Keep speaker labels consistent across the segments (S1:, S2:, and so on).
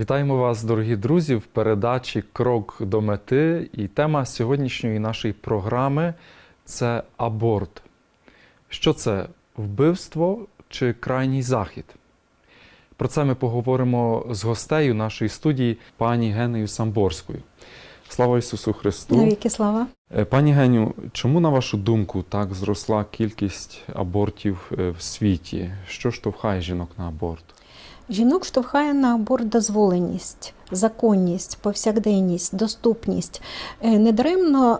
S1: Вітаємо вас, дорогі друзі, в передачі Крок до мети. І тема сьогоднішньої нашої програми це аборт. Що це вбивство чи крайній захід? Про це ми поговоримо з гостею нашої студії, пані Генею Самборською. Слава Ісусу Христу!
S2: Навіки слава.
S1: Е, Пані Геню, чому, на вашу думку, так зросла кількість абортів е, в світі? Що штовхає жінок на аборт?
S2: Жінок штовхає на аборт дозволеність, законність, повсякденність, доступність. Е, Недаремно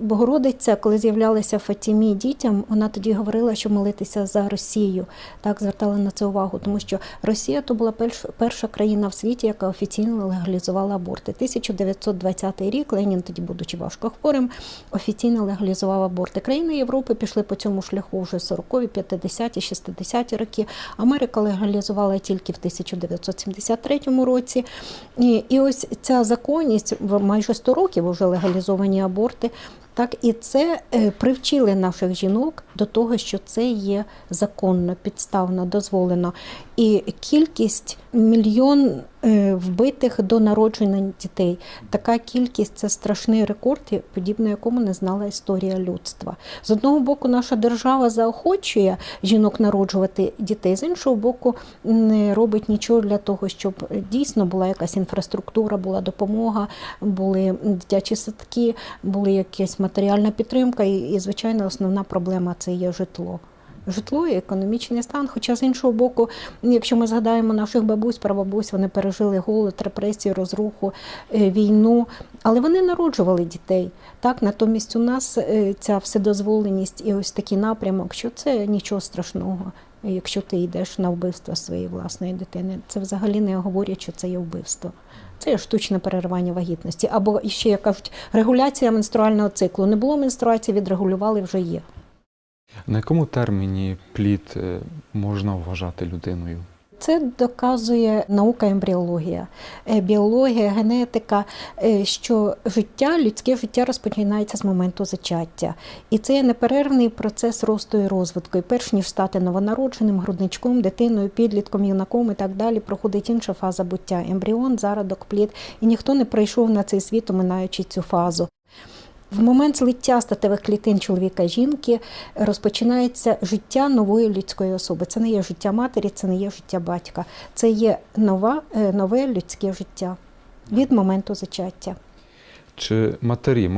S2: Богородиця, коли з'являлася в Фатімі дітям, вона тоді говорила, що молитися за Росію. Так звертала на це увагу, тому що Росія то була перш- перша країна в світі, яка офіційно легалізувала аборти. 1920 рік Ленін, тоді будучи важко хворим, офіційно легалізував аборти. Країни Європи пішли по цьому шляху вже 40-ві, 50-ті, 60-ті роки. Америка легалізувала тільки в 1973 році. І, і ось ця законність в майже 100 років вже легалізовані аборти. Так, і це е, привчили наших жінок до того, що це є законно, підставно, дозволено. І кількість мільйон вбитих до народження дітей. Така кількість це страшний рекорд, подібно якому не знала історія людства. З одного боку, наша держава заохочує жінок народжувати дітей, з іншого боку, не робить нічого для того, щоб дійсно була якась інфраструктура, була допомога, були дитячі садки, була якась матеріальна підтримка. І звичайно, основна проблема це є житло. Житло і економічний стан. Хоча з іншого боку, якщо ми згадаємо наших бабусь, прабабусь, вони пережили голод, репресії, розруху, е, війну, але вони народжували дітей. Так, натомість у нас е, ця вседозволеність і ось такий напрямок, що це нічого страшного, якщо ти йдеш на вбивство своєї власної дитини. Це взагалі не говорять, що це є вбивство. Це штучне переривання вагітності. Або ще, як кажуть, регуляція менструального циклу. Не було менструації, відрегулювали вже є.
S1: На якому терміні плід е, можна вважати людиною?
S2: Це доказує наука ембріологія, Е, біологія, генетика, е, що життя, людське життя розпочинається з моменту зачаття. І це є неперервний процес росту і розвитку. І перш ніж стати новонародженим, грудничком, дитиною, підлітком, юнаком і так далі, проходить інша фаза буття ембріон, зародок, плід. І ніхто не прийшов на цей світ, оминаючи цю фазу. В момент злиття статевих клітин чоловіка і жінки розпочинається життя нової людської особи. Це не є життя матері, це не є життя батька. Це є нова, е, нове людське життя від моменту зачаття.
S1: Чи матері